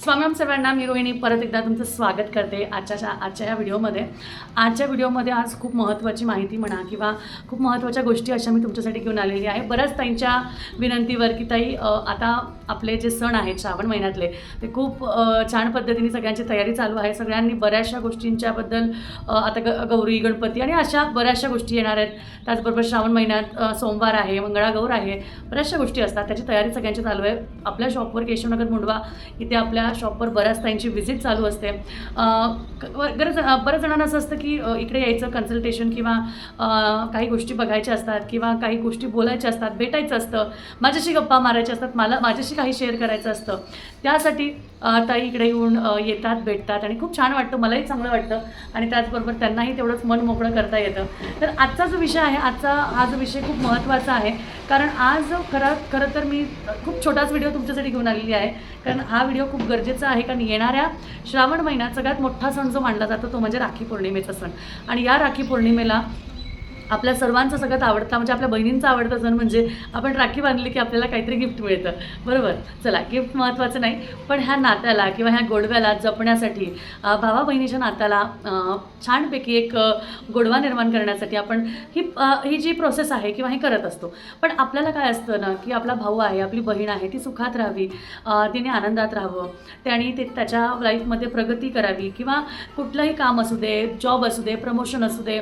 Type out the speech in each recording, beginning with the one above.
स्वामी सर्वांना मी रोहिणी परत एकदा तुमचं स्वागत करते आजच्या आजच्या या व्हिडिओमध्ये. आजच्या व्हिडिओमध्ये आज खूप महत्त्वाची माहिती म्हणा किंवा खूप महत्त्वाच्या गोष्टी अशा मी तुमच्यासाठी घेऊन आलेली आहे. बऱ्याच ताईंच्या विनंतीवर की ताई आता आपले जे सण आहेत श्रावण महिन्यातले ते खूप छान पद्धतीने सगळ्यांची तयारी चालू आहे. सगळ्यांनी बऱ्याचशा गोष्टींच्याबद्दल आता ग गौरी गणपती आणि अशा बऱ्याचशा गोष्टी येणार आहेत. त्याचबरोबर श्रावण महिन्यात सोमवार आहे मंगळागौर आहे बऱ्याचशा गोष्टी असतात. त्याची तयारी सगळ्यांची चालू आहे. आपल्या शॉपवर केशवनगर मुंडवा इथे आपल्या शॉपवर बऱ्याच त्यांची व्हिजिट चालू असते. बरंच बऱ्याच जणांना असं असतं की इकडे यायचं कन्सल्टेशन किंवा काही गोष्टी बघायच्या असतात किंवा काही गोष्टी बोलायच्या असतात भेटायचं असतं माझ्याशी गप्पा मारायच्या असतात मला माझ्याशी काही शेअर करायचं असतं. त्यासाठी ताई इकडे येऊन येतात भेटतात आणि खूप छान वाटतं मलाही चांगलं वाटतं आणि त्याचबरोबर त्यांनाही तेवढंच मन मोकळं करता येतं. तर आजचा जो विषय आहे आजचा हा जो विषय खूप महत्त्वाचा आहे कारण आज खरं खरं तर मी खूप छोटाच व्हिडिओ तुमच्यासाठी घेऊन आलेली आहे कारण हा व्हिडिओ खूप गरजेचा गरजेचं आहे कारण येणाऱ्या श्रावण महिन्यात सगळ्यात मोठा सण जो मानला जातो तो म्हणजे राखी पौर्णिमेचा सण. आणि या राखी पौर्णिमेला आपल्या सर्वांचा सगळ्यात आवडता म्हणजे आपल्या बहिणींचा आवडता सण म्हणजे आपण राखी बांधली की आपल्याला काहीतरी गिफ्ट मिळतं. बरोबर? चला गिफ्ट महत्त्वाचं नाही पण ह्या नात्याला किंवा ह्या गोडव्याला जपण्यासाठी भावा बहिणीच्या नात्याला छानपैकी एक गोडवा निर्माण करण्यासाठी आपण ही ही जी प्रोसेस आहे किंवा हे करत असतो. पण आपल्याला काय असतं ना की आपला भाऊ आहे आपली बहीण आहे ती सुखात राहावी तिने आनंदात राहावं त्याने ते त्याच्या लाईफमध्ये प्रगती करावी किंवा कुठलंही काम असू दे जॉब असू दे प्रमोशन असू दे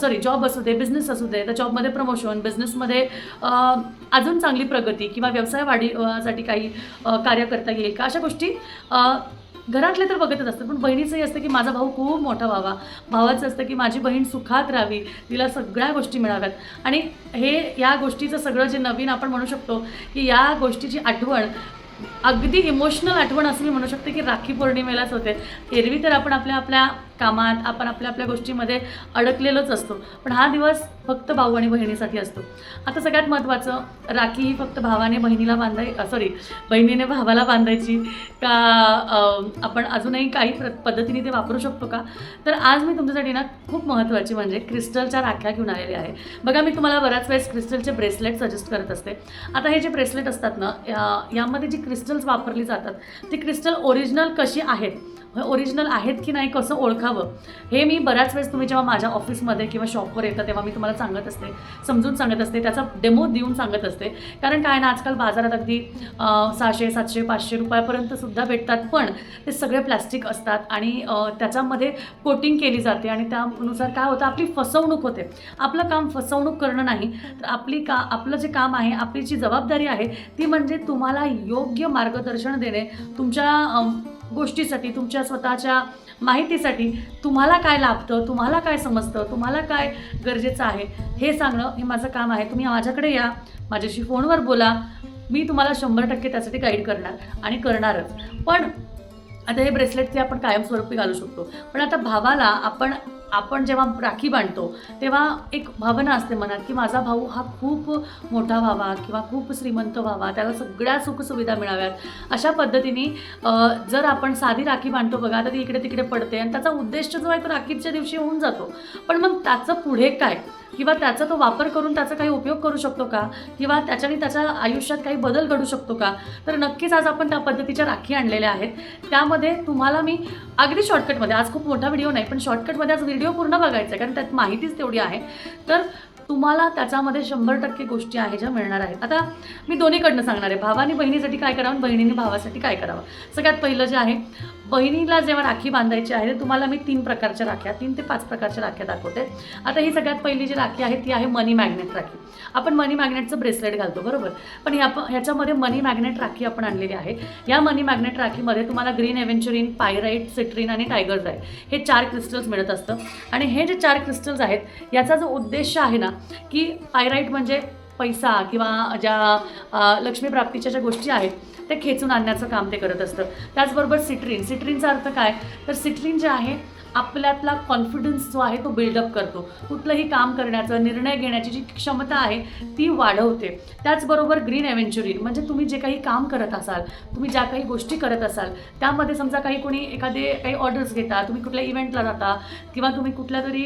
सॉरी जॉब असू दे बिझनेस बिझनेस असू दे त्या जॉबमध्ये प्रमोशन बिझनेसमध्ये अजून चांगली प्रगती किंवा व्यवसाय वाढीसाठी काही कार्य करता येईल का? अशा गोष्टी घरातले तर बघतच असतात पण बहिणीचंही असतं की माझा भाऊ खूप मोठा व्हावा. भावाचं असतं की माझी बहीण सुखात राहावी तिला सगळ्या गोष्टी मिळाव्यात. आणि हे या गोष्टीचं सगळं जे नवीन आपण म्हणू शकतो की या गोष्टीची आठवण अगदी इमोशनल आठवण असं मी म्हणू शकते की राखी पौर्णिमेलाच होते. एरवी तर आपण आपल्या आपल्या कामात आपण आपल्या आपल्या गोष्टीमध्ये अडकलेलोच असतो. पण हा दिवस फक्त भाऊ आणि बहिणीसाठी असतो. आता सगळ्यात महत्त्वाचं राखी ही फक्त भावाने बहिणीला बांधाय सॉरी बहिणीने भावाला बांधायची का आपण अजूनही काही प्र पद्धतीने ते वापरू शकतो का? तर आज मी तुमच्यासाठी ना खूप महत्त्वाची म्हणजे क्रिस्टलच्या राख्या घेऊन आलेल्या आहे. बघा मी तुम्हाला बऱ्याच वेळेस क्रिस्टलचे ब्रेसलेट सजेस्ट करत असते. आता हे जे ब्रेसलेट असतात ना यामध्ये जी क्रिस्टल्स वापरली जातात ती क्रिस्टल ओरिजिनल कशी आहेत? ओरिजिनल आहेत की नाही कसं ओळखावं? हे मी बऱ्याच वेळेस तुम्ही जेव्हा माझ्या ऑफिसमध्ये किंवा शॉपवर येतं तेव्हा मी तुम्हाला सांगत असते समजून सांगत असते त्याचा डेमो देऊन सांगत असते. कारण काय ना आजकाल बाजारात अगदी सहाशे सातशे पाचशे रुपयापर्यंत सुद्धा भेटतात पण ते सगळे प्लॅस्टिक असतात आणि त्याच्यामध्ये कोटिंग केली जाते आणि त्यानुसार काय होतं आपली फसवणूक होते. आपलं काम फसवणूक करणं नाही तर आपली का आपलं जे काम आहे आपली जी जबाबदारी आहे ती म्हणजे तुम्हाला योग्य मार्गदर्शन देणे तुमच्या गोष्टीसाठी तुमच्या स्वतःच्या माहितीसाठी तुम्हाला काय लाभतं तुम्हाला काय समजतं तुम्हाला काय गरजेचं आहे हे सांगणं हे माझं काम आहे. तुम्ही माझ्याकडे या माझ्याशी फोनवर बोला. मी तुम्हाला शंभर टक्के त्यासाठी गाईड करणार आणि करणारच. पण आता हे ब्रेसलेट ते आपण कायमस्वरूपी घालू शकतो. पण आता भावाला आपण आपण जेव्हा राखी बांधतो तेव्हा एक भावना असते मनात की माझा भाऊ हा खूप मोठा व्हावा किंवा खूप श्रीमंत व्हावा त्याला सगळ्या सुखसुविधा मिळाव्यात. अशा पद्धतीने जर आपण साधी राखी बांधतो बघा तर ती इकडे तिकडे पडते आणि त्याचा उद्देश जो आहे तो राखीच्या दिवशी होऊन जातो. पण मग त्याचं पुढे काय? किंवा त्याचा तो वापर करून त्याचा काही उपयोग करू शकतो का? किंवा त्याच्याने त्याच्या आयुष्यात काही बदल घडू शकतो का? तर नक्कीच आज आपण त्या पद्धतीच्या राखी आणलेल्या आहेत. त्यामध्ये तुम्हाला मी अगदी शॉर्टकटमध्ये आज खूप मोठा व्हिडिओ नाही पण शॉर्टकटमध्ये आज व्हिडिओ पूर्ण बघायचा आहे कारण त्यात माहितीच तेवढी आहे. तर तुम्हाला त्याच्यामध्ये शंभर टक्के गोष्टी आहे ज्या मिळणार आहेत. आता मी दोन्हीकडनं सांगणार आहे. भावाने बहिणीसाठी काय करावं आणि बहिणीने भावासाठी काय करावं? सगळ्यात पहिलं जे आहे बहिणीला जेव्हा राखी बांधायची आहे तुम्हाला मी तीन प्रकारच्या राख्या तीन ते पाच प्रकारच्या राख्या दाखवते. आता ही सगळ्यात पहिली जी राखी आहे ती आहे मनी मॅग्नेट राखी. आपण मनी मॅग्नेटचं ब्रेसलेट घालतो बरोबर? पण ह्या ह्याच्यामध्ये मनी मॅग्नेट राखी आपण आणलेली आहे. या मनी मॅग्नेट राखीमध्ये तुम्हाला ग्रीन एव्हेंचुरीन पायराईट सिट्रिन आणि टायगर्स आहे हे चार क्रिस्टल्स मिळत असतं. आणि हे जे चार क्रिस्टल्स आहेत याचा जो उद्देश आहे ना की पायराईट म्हणजे पैसा किंवा ज्या लक्ष्मीप्राप्तीच्या ज्या गोष्टी आहेत ते खेचून आणण्याचं काम ते करत असतं. त्याचबरोबर सिट्रिन सिट्रिनचा अर्थ काय? तर सिट्रिन जे आहे आपल्यातला कॉन्फिडन्स जो आहे तो बिल्डअप करतो. कुठलंही काम करण्याचं निर्णय घेण्याची जी क्षमता आहे ती वाढवते. त्याचबरोबर ग्रीन एव्हेंचुरिन म्हणजे तुम्ही जे काही काम करत असाल तुम्ही ज्या काही गोष्टी करत असाल त्यामध्ये समजा काही कोणी एखादे काही ऑर्डर्स घेता तुम्ही कुठल्या इव्हेंटला जाता किंवा तुम्ही कुठल्या तरी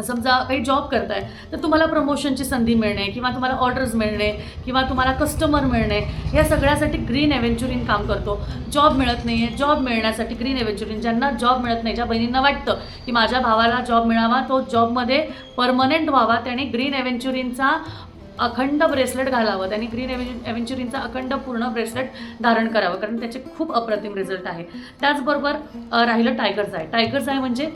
समजा काही जॉब करताय तर तुम्हाला प्रमोशनची संधी मिळणे किंवा तुम्हाला ऑर्डर्स मिळणे किंवा तुम्हाला कस्टमर मिळणे या सगळ्यासाठी ग्रीन एव्हेंचुरिन काम करतो. जॉब मिळत नाही आहे जॉब मिळण्यासाठी ग्रीन एव्हेंचुरिन ज्यांना जॉब मिळत नाही ज्या बहिणींना वाटतं की माझ्या भावाला जॉब मिळावा तो जॉबमध्ये परमनंट व्हावा त्याने ग्रीन एव्हेंचुरिनचा अखंड ब्रेसलेट घालावं त्यांनी ग्रीन एव्हें एव्हेंचुरिनचा अखंड पूर्ण ब्रेसलेट धारण करावं कारण त्याचे खूप अप्रतिम रिझल्ट आहे. त्याचबरोबर राहिलं टायगर्स आहे टायगर्स आहे म्हणजे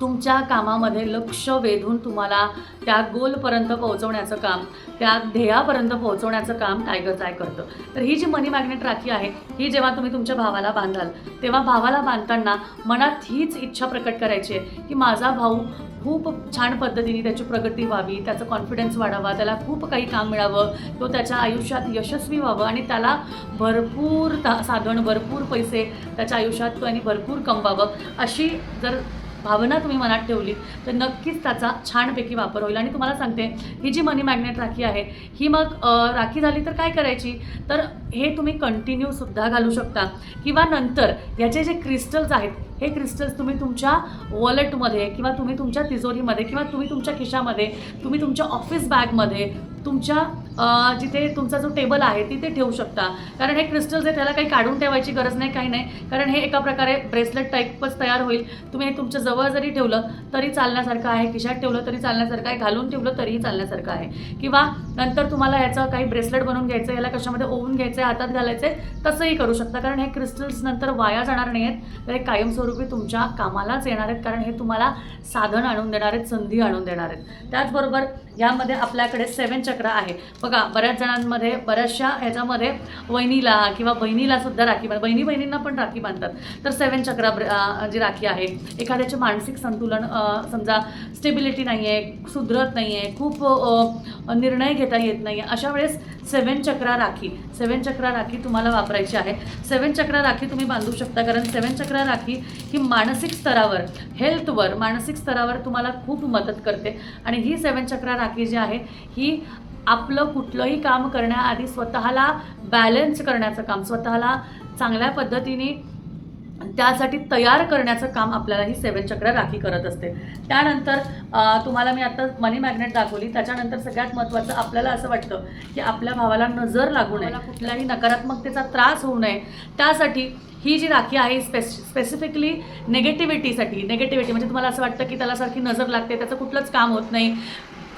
तुमच्या कामामध्ये लक्ष वेधून तुम्हाला त्या गोलपर्यंत पोहोचवण्याचं काम त्या ध्येयापर्यंत पोहोचवण्याचं काम टायगर आय करतं. तर ही जी मनी मॅग्नेट राखी आहे ही जेव्हा तुम्ही तुमच्या भावाला बांधाल तेव्हा भावाला बांधताना मनात हीच इच्छा प्रकट करायची आहे की माझा भाऊ खूप छान पद्धतीने त्याची प्रगती व्हावी त्याचा कॉन्फिडन्स वाढावा त्याला खूप काही काम मिळावं तो त्याच्या आयुष्यात यशस्वी व्हावं आणि त्याला भरपूर ता साधन भरपूर पैसे त्याच्या आयुष्यात आणि भरपूर कमवावं. अशी जर भावना तुम्ही मनात ठेवली तर नक्कीच त्याचा छानपैकी वापर होईल. आणि तुम्हाला सांगते ही जी मनी मॅग्नेट राखी आहे ही मग राखी झाली तर काय करायची? तर हे तुम्ही कंटिन्यू सुद्धा घालू शकता. किंवा नंतर याचे जे क्रिस्टल्स आहेत हे क्रिस्टल्स तुम्ही तुमच्या वॉलेटमध्ये किंवा तुम्ही तुमच्या तिजोरीमध्ये किंवा तुम्ही तुमच्या खिशामध्ये तुम्ही तुमच्या ऑफिस बॅगमध्ये तुमच्या जिथे तुमचा जो टेबल आहे तिथे ठेवू शकता. कारण हे क्रिस्टल्स आहे त्याला काही काढून ठेवायची गरज नाही काही नाही. कारण हे एका प्रकारे ब्रेसलेट टाईपच तयार होईल. तुम्ही हे तुमच्या जवळ जरी ठेवलं तरी चालण्यासारखं आहे. खिशात ठेवलं तरी चालण्यासारखं आहे. घालून ठेवलं तरीही चालण्यासारखं आहे. किंवा नंतर तुम्हाला याचं काही ब्रेसलेट बनवून घ्यायचं याला कशामध्ये ओवून घ्यायचं हातात घालायचं तसंही करू शकता. कारण हे क्रिस्टल्स नंतर वाया जाणार नाही आहेत तर हे कायमस्वरूपी तुमच्या कामालाच येणार आहेत. कारण हे तुम्हाला साधन आणून देणार आहेत संधी आणून देणार आहेत. त्याचबरोबर यामध्ये आपल्याकडे सेवन चक्र चक्र आहे. बघा बऱ्याच जणांमध्ये बऱ्याचशा ह्याच्यामध्ये वहिनीला किंवा बहिणीला सुद्धा राखी बांध बहिणी बहिणींना पण राखी बांधतात. तर सेवन चक्र जी राखी आहे एखाद्याचे मानसिक संतुलन समजा स्टेबिलिटी नाही आहे सुधरत नाही आहे खूप निर्णय घेता येत नाही आहे अशा वेळेस सेवन चक्रा राखी सेवन चक्रा राखी तुम्हाला वापरायची आहे. सेवन चक्रा राखी तुम्ही बांधू शकता कारण सेवन चक्रा राखी ही मानसिक स्तरावर हेल्थवर मानसिक स्तरावर तुम्हाला खूप मदत करते. आणि ही सेवन चक्रा राखी जी आहे ही आपलं कुठलंही काम करण्याआधी स्वतःला बॅलन्स करण्याचं काम स्वतःला चांगल्या पद्धतीने त्यासाठी तयार करण्याचं काम आपल्याला ही सेवन चक्र राखी करत असते. त्यानंतर तुम्हाला मी आता मनी मॅग्नेट दाखवली. त्याच्यानंतर सगळ्यात महत्त्वाचं आपल्याला असं वाटतं की आपल्या भावाला नजर लागू नये. कुठल्याही नकारात्मकतेचा त्रास होऊ नये. त्यासाठी ही जी राखी आहे स्पेस स्पेसिफिकली नेगेटिव्हिटीसाठी नेगेटिव्हिटी म्हणजे तुम्हाला असं वाटतं की त्याला सारखी नजर लागते त्याचं कुठलंच काम होत नाही.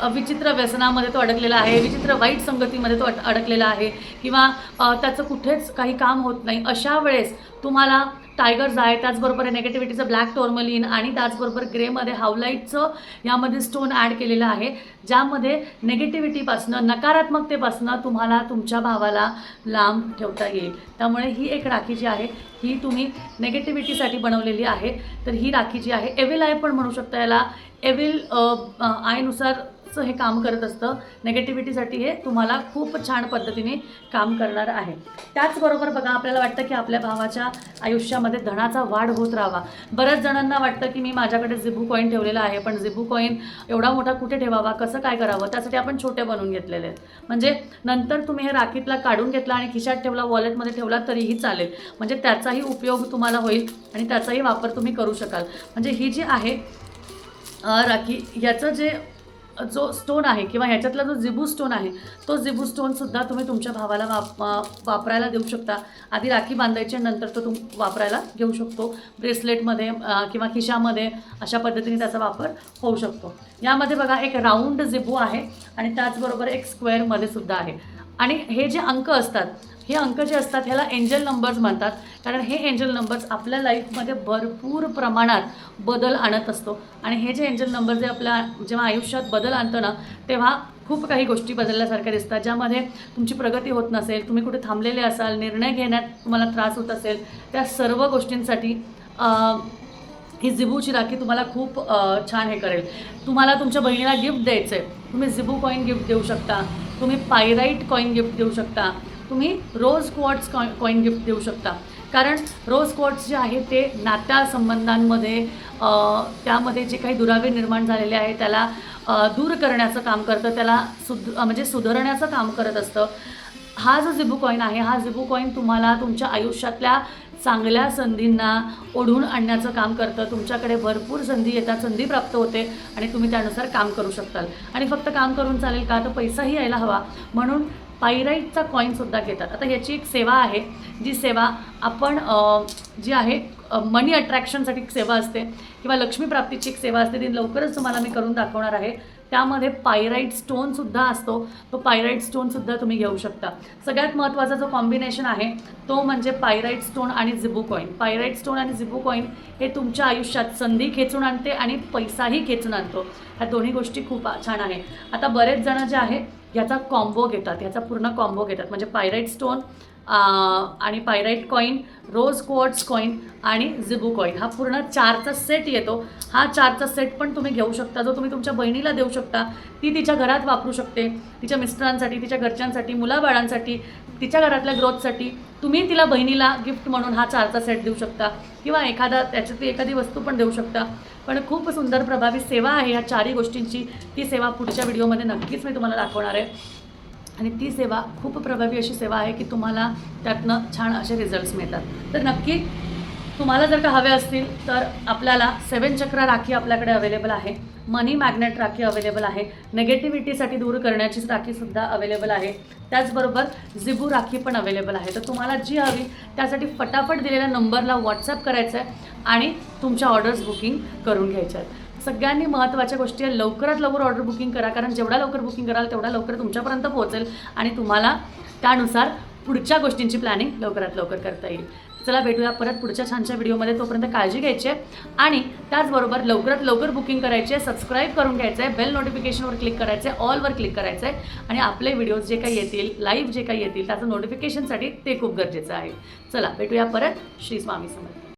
विचित्र व्यसनामध्ये तो अडकलेला आहे विचित्र वाईट संगतीमध्ये तो अडकलेला आहे किंवा त्याचं कुठेच काही काम होत नाही अशा वेळेस तुम्हाला टायगर्स आहे त्याचबरोबर नेगेटिव्हिटीचं ब्लॅक टोर्मलिन आणि त्याचबरोबर ग्रेमध्ये हावलाईटचं यामध्ये स्टोन ॲड केलेलं आहे ज्यामध्ये नेगेटिव्हिटीपासनं नकारात्मकतेपासनं तुम्हाला तुमच्या भावाला लांब ठेवता येईल. त्यामुळे ही एक राखी जी आहे ही तुम्ही नेगेटिव्हिटीसाठी बनवलेली आहे. तर ही राखी जी आहे एविल आय पण म्हणू शकता याला. एविल आयनुसार चं हे काम करत असतं. नेगेटिव्हिटीसाठी हे तुम्हाला खूप छान पद्धतीने काम करणार आहे. त्याचबरोबर बघा आपल्याला वाटतं की आपल्या भावाच्या आयुष्यामध्ये धनाचा वाढ होत राहावा. बऱ्याच जणांना वाटतं की मी माझ्याकडे जिबू कॉईन ठेवलेला आहे पण जिबू कॉईन एवढा मोठा कुठे ठेवावा? कसं काय करावं? त्यासाठी आपण छोटे बनवून घेतलेले आहेत. म्हणजे नंतर तुम्ही हे राखीतला काढून घेतला आणि खिशात ठेवला वॉलेटमध्ये ठेवला तरीही चालेल. म्हणजे त्याचाही उपयोग तुम्हाला होईल आणि त्याचाही वापर तुम्ही करू शकाल. म्हणजे ही जी आहे राखी याचं जे जो स्टोन आहे किंवा ह्याच्यातला जो जिबू स्टोन आहे तो जिबू स्टोनसुद्धा तुम्ही तुमच्या भावाला वाप वापरायला देऊ शकता. आधी राखी बांधायची नंतर तो तुम वापरायला घेऊ शकतो. ब्रेसलेटमध्ये किंवा खिशामध्ये अशा पद्धतीने त्याचा वापर होऊ शकतो. यामध्ये बघा एक राऊंड जिबू आहे आणि त्याचबरोबर एक स्क्वेअरमध्ये सुद्धा आहे. आणि हे जे अंक असतात हे अंक जे असतात ह्याला एंजल नंबर्स म्हणतात. कारण हे एंजल नंबर्स आपल्या लाईफमध्ये भरपूर प्रमाणात बदल आणत असतो. आणि हे जे एंजल नंबर जे आपल्या जेव्हा आयुष्यात बदल आणतो ना तेव्हा खूप काही गोष्टी बदलल्यासारख्या दिसतात. ज्यामध्ये तुमची प्रगती होत नसेल तुम्ही कुठे थांबलेले असाल निर्णय घेण्यात तुम्हाला त्रास होत असेल त्या सर्व गोष्टींसाठी ही जिबूची राखी तुम्हाला खूप छान हे करेल. तुम्हाला तुमच्या बहिणीला गिफ्ट द्यायचं आहे तुम्ही जिबू कॉईन गिफ्ट देऊ शकता. तुम्ही पायराईट कॉईन गिफ्ट देऊ शकता. तुम्ही रोज क्वॉट्स कॉईन गिफ्ट देऊ शकता. कारण रोज क्वॉट्स जे आहे ते नात्यासंबंधांमध्ये संबंधांमध्ये त्यामध्ये जे काही दुरावे निर्माण झालेले आहे त्याला दूर करण्याचं काम करतं त्याला सुध म्हणजे सुधारण्याचं काम करत असतं. हा जो जिबू कॉईन आहे हा जिबू कॉईन तुम्हाला तुमच्या आयुष्यातल्या चांगल्या संधींना ओढून आणण्याचं काम करतं. तुमच्याकडे भरपूर संधी येतात संधी प्राप्त होते आणि तुम्ही त्यानुसार काम करू शकताल. आणि फक्त काम करून चालेल का? तर पैसाही यायला हवा. म्हणून पायराईटचा कॉईनसुद्धा घेतात. आता ह्याची एक सेवा आहे जी सेवा आपण जी आहे मनी अट्रॅक्शनसाठी एक सेवा असते किंवा लक्ष्मी प्राप्तीची एक सेवा असते ती लवकरच तुम्हाला मी करून दाखवणार आहे. त्यामध्ये पायराईट स्टोनसुद्धा असतो. तो पायराईट स्टोनसुद्धा तुम्ही घेऊ शकता. सगळ्यात महत्त्वाचा जो कॉम्बिनेशन आहे तो म्हणजे पायराईट स्टोन आणि झिबू कॉईन पायराईट स्टोन आणि झिबू कॉईन हे तुमच्या आयुष्यात संधी खेचून आणते आणि पैसाही खेचून आणतो. ह्या दोन्ही गोष्टी खूप छान आहे. आता बरेच जणं जे आहे ह्याचा कॉम्बो घेतात ह्याचा पूर्ण कॉम्बो घेतात. म्हणजे पायराईट स्टोन आणि pyrite coin rose quartz coin आणि झिबू कॉईन हा पूर्ण चारचा सेट येतो. हा चारचा सेट पण तुम्ही घेऊ शकता. जो तुम्ही तुमच्या बहिणीला देऊ शकता ती तिच्या घरात वापरू शकते. तिच्या मिस्टरांसाठी तिच्या घरच्यांसाठी मुलाबाळांसाठी तिच्या घरातल्या ग्रोथसाठी तुम्ही तिला बहिणीला गिफ्ट म्हणून हा चारचा सेट देऊ शकता. किंवा एखादा त्याच्यातली एखादी वस्तू पण देऊ शकता. पण खूप सुंदर प्रभावी सेवा आहे ह्या चारही गोष्टींची. ती सेवा पुढच्या व्हिडिओमध्ये नक्कीच मी तुम्हाला दाखवणार आहे. आणि ती सेवा खूप प्रभावी अशी सेवा आहे की तुम्हाला त्यातनं छान असे रिझल्ट्स मिळतात. तर नक्की तुम्हाला जर का हवे असतील तर आपल्याला सेवन चक्र राखी आपल्याकडे अवेलेबल आहे. मनी मॅग्नेट राखी अवेलेबल आहे. नेगेटिव्हिटीसाठी दूर करण्याची राखीसुद्धा अवेलेबल आहे. त्याचबरोबर झिबू राखी पण अवेलेबल आहे. तर तुम्हाला जी हवी त्यासाठी फटाफट दिलेल्या नंबरला व्हॉट्सअप करायचं आहे आणि तुमच्या ऑर्डर्स बुकिंग करून घ्यायच्या आहेत. सगळ्यांनी महत्त्वाच्या गोष्टी आहे. लवकरात लवकर ऑर्डर बुकिंग करा. कारण जेवढा लवकर बुकिंग कराल तेवढा लवकर तुमच्यापर्यंत पोहोचेल आणि तुम्हाला त्यानुसार पुढच्या गोष्टींची प्लॅनिंग लवकरात लवकर करता येईल. चला भेटूया परत पुढच्या छानच्या व्हिडिओमध्ये. तोपर्यंत काळजी घ्यायची आहे. आणि त्याचबरोबर लवकरात लवकर बुकिंग करायची आहे सबस्क्राईब करून घ्यायचं आहे बेल नोटिफिकेशनवर क्लिक करायचं आहे ऑलवर क्लिक करायचं आहे. आणि आपले व्हिडिओज जे काही येतील लाईव्ह जे काही येतील त्याचं नोटिफिकेशनसाठी ते खूप गरजेचं आहे. चला भेटूया परत. श्री स्वामी समर्थ.